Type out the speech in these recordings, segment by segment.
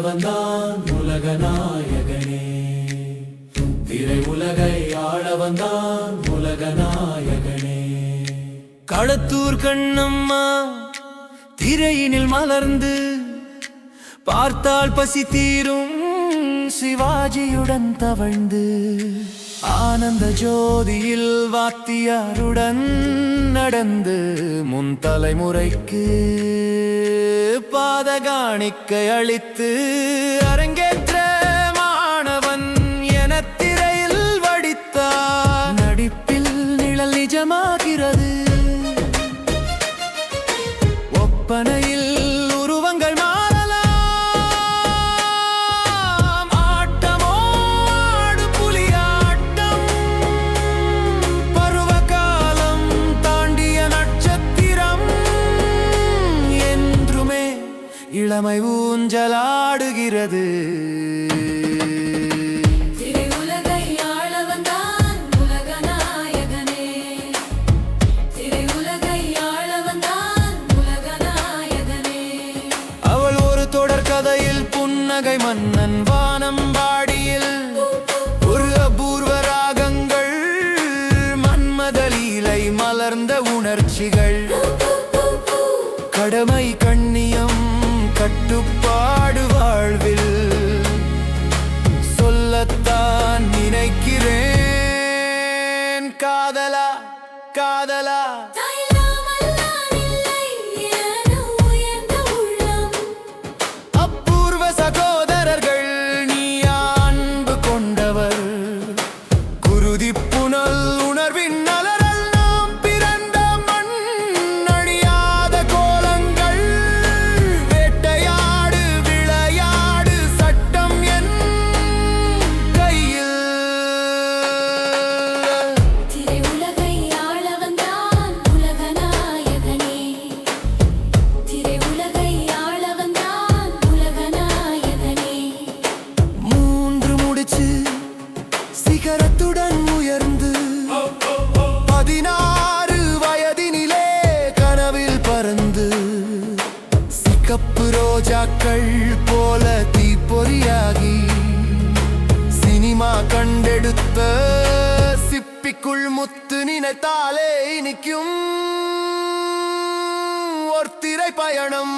வந்தான் உலக நாயகனே. திரை உலகை ஆளவந்தான் உலக நாயகனே. களத்தூர் கண்ணம்மா திரையினில் மலர்ந்து பார்த்தால் பசி தீரும் சிவாஜியுடன் தவழ்ந்து. ஆனந்த ஜோதியில் வாத்தியாருடன் நடந்து முன் தலைமுறைக்கு பாதகாணிக்கை அளித்து அரங்கே உலக நாயகனே அவள் ஒரு தொடர் கதையில் புன்னகை மன்னன் வானம்பாடியில் ஒரு அபூர்வ ராகங்கள் மன்மதலீலை மலர்ந்த உணர்ச்சிகள். கடமை கண்ணியம் கட்டுப்பாடு வாழ்வில் சொல்லத்தான் நினைக்கிறேன். காதலா காதலா. ரோஜாக்கள் போல தீப்பொறியாகி சினிமா கண்டெடுத்த சிப்பிக்குள் முத்து நினைத்தாலே இனிக்கும் ஒரு திரை பயணம்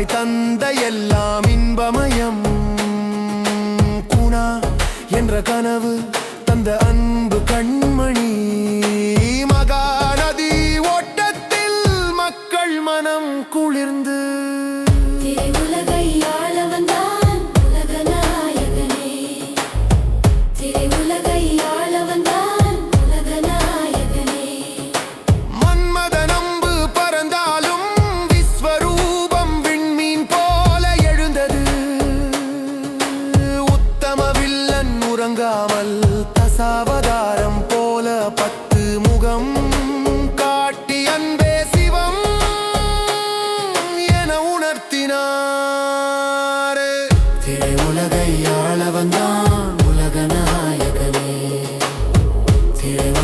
அவை தந்த எல்லாம் இன்பமயம். குணா என்ற கனவு தந்த அன்பு கண்மணி.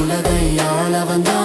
உலகை ஆள வந்த